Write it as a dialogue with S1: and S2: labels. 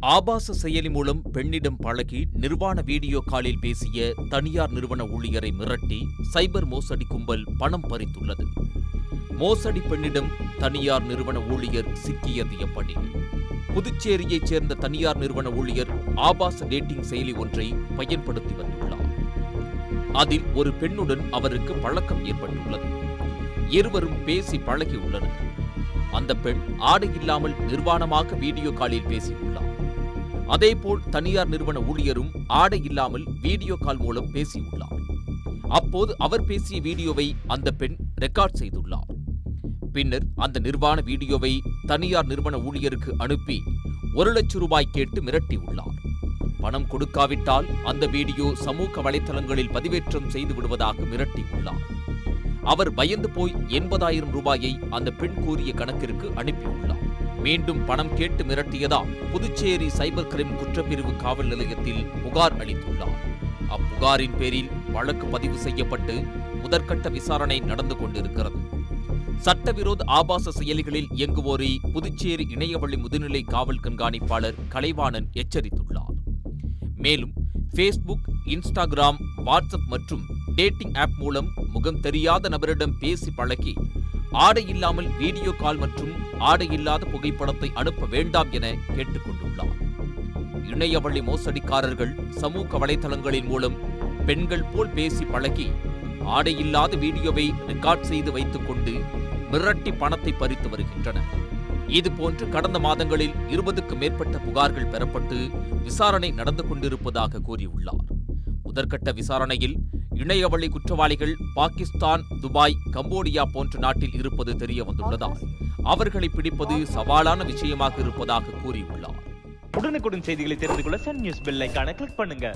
S1: ஆபாச செயலி மூலம் பெண்ணிடம் பழகி நிர்வாண வீடியோ காலில் பேசிய தனியார் நிறுவன ஊழியரை மிரட்டி சைபர் மோசடி கும்பல் பணம் பறித்துள்ளது. மோசடி பெண்ணிடம் தனியார் நிறுவன ஊழியர் சிக்கியது எப்படி புதுச்சேரியைச் சேர்ந்த தனியார் நிறுவன ஊழியர் ஆபாச டேட்டிங் செயலி ஒன்றை பயன்படுத்தி வந்துள்ளார். அதில் ஒரு பெண்ணுடன் அவருக்கு பழக்கம் ஏற்பட்டுள்ளது. இருவரும் பேசி பழகியுள்ளனர். அந்த பெண் ஆடை இல்லாமல் நிர்வாணமாக வீடியோ காலில் பேசியுள்ளார். அதேபோல் தனியார் நிறுவன ஊழியரும் ஆடை இல்லாமல் வீடியோ கால் மூலம் பேசியுள்ளார். அப்போது அவர் பேசிய வீடியோவை அந்த பெண் ரெக்கார்ட் செய்துள்ளார். பின்னர் அந்த நிர்வாண வீடியோவை தனியார் நிறுவன ஊழியருக்கு அனுப்பி ஒரு லட்சம் ரூபாய் கேட்டு மிரட்டியுள்ளார். பணம் கொடுக்காவிட்டால் அந்த வீடியோ சமூக வலைதளங்களில் பதிவேற்றம் செய்து விடுவதாக மிரட்டியுள்ளார். அவர் பயந்து போய் எண்பதாயிரம் ரூபாயை அந்த பெண் கூறிய கணக்கிற்கு அனுப்பியுள்ளார். மீண்டும் பணம் கேட்டு மிரட்டியதால் புதுச்சேரி சைபர் கிரைம் குற்றப்பிரிவு காவல் நிலையத்தில் புகார் அளித்துள்ளார். அப்புகாரின் பேரில் வழக்கு பதிவு செய்யப்பட்டு முதற்கட்ட விசாரணை நடந்து கொண்டிருக்கிறது. சட்டவிரோத ஆபாச செயலிகளில் இயங்குவோரை புதுச்சேரி இணையவழி முதுநிலை காவல் கண்காணிப்பாளர் கலைவாணன் எச்சரித்துள்ளார். மேலும் ஃபேஸ்புக் இன்ஸ்டாகிராம் வாட்ஸ்அப் மற்றும் டேட்டிங் ஆப் மூலம் முகம் தெரியாத நபரிடம் பேசி பழகி ஆடை இல்லாமல் வீடியோ கால் மற்றும் ஆடை இல்லாத புகைப்படத்தை அனுப்ப வேண்டாம் என கேட்டுக்கொண்டுள்ளார். இணையவழி மோசடிக்காரர்கள் சமூக வலைதளங்களின் மூலம் பெண்கள் போல் பேசி பழகி ஆடை இல்லாத வீடியோவை ரெக்கார்ட் செய்து வைத்துக் கொண்டு மிரட்டி பணத்தை பறித்து வருகின்றனர். இதுபோன்று கடந்த மாதங்களில் இருபதுக்கு மேற்பட்ட புகார்கள் பெறப்பட்டு விசாரணை நடந்து கொண்டிருப்பதாக கூறியுள்ளார். முதற்கட்ட விசாரணையில் இணையவழி குற்றவாளிகள் பாகிஸ்தான் துபாய் கம்போடியா போன்ற நாட்டில் இருப்பது தெரிய வந்துள்ளதால் அவர்களை பிடிப்பது சவாலான விஷயமாக இருப்பதாக கூறியுள்ளார்.
S2: உடனுக்குடன் செய்திகளை தெரிந்து கொள்ள சன் நியூஸ் பெல் ஐக்கான கிளிக் பண்ணுங்க.